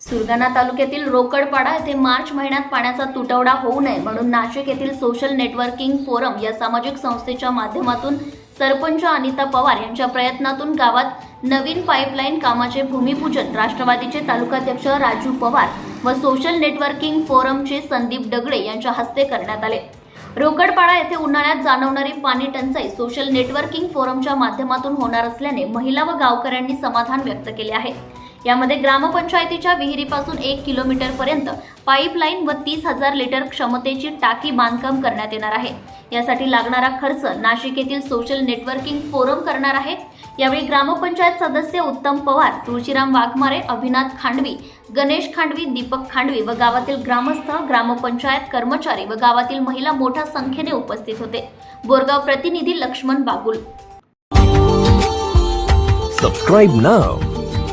सुरगाणा तालुक्यातील रोकडपाडा येथे मार्च महिन्यात पाण्याचा तुटवडा होऊ नये म्हणून नाशिक येथील सोशल नेटवर्किंग फोरम या सामाजिक संस्थेच्या माध्यमातून सरपंच अनिता पवार यांच्या प्रयत्नातून गावात नवीन पाईपलाईन कामाचे भूमिपूजन राष्ट्रवादीचे तालुकाध्यक्ष राजू पवार व सोशल नेटवर्किंग फोरमचे संदीप डगडे यांच्या हस्ते करण्यात आले. रोकडपाडा येथे उन्हाळ्यात जाणवणारी पाणी टंचाई सोशल नेटवर्किंग फोरमच्या माध्यमातून होणार असल्याने महिला व गावकऱ्यांनी समाधान व्यक्त केले आहे. यामध्ये ग्रामपंचायतीच्या विहिरीपासून एक किलोमीटर पर्यंत पाईपलाईन व तीस हजार लिटर क्षमतेची टाकी बांधकाम करण्यात येणार आहे. यासाठी लागणारा खर्च नाशिक येथील सोशल नेटवर्किंग फोरम करणार आहे यावेळी ग्रामपंचायत सदस्य उत्तम पवार तुळशीराम वाघमारे अभिनाथ खांडवी गणेश खांडवी दीपक खांडवी व गावातील ग्रामस्थ ग्रामपंचायत कर्मचारी व गावातील महिला मोठ्या संख्येने उपस्थित होते. बोरगाव प्रतिनिधी लक्ष्मण बागुल. सबस्क्राईब नाव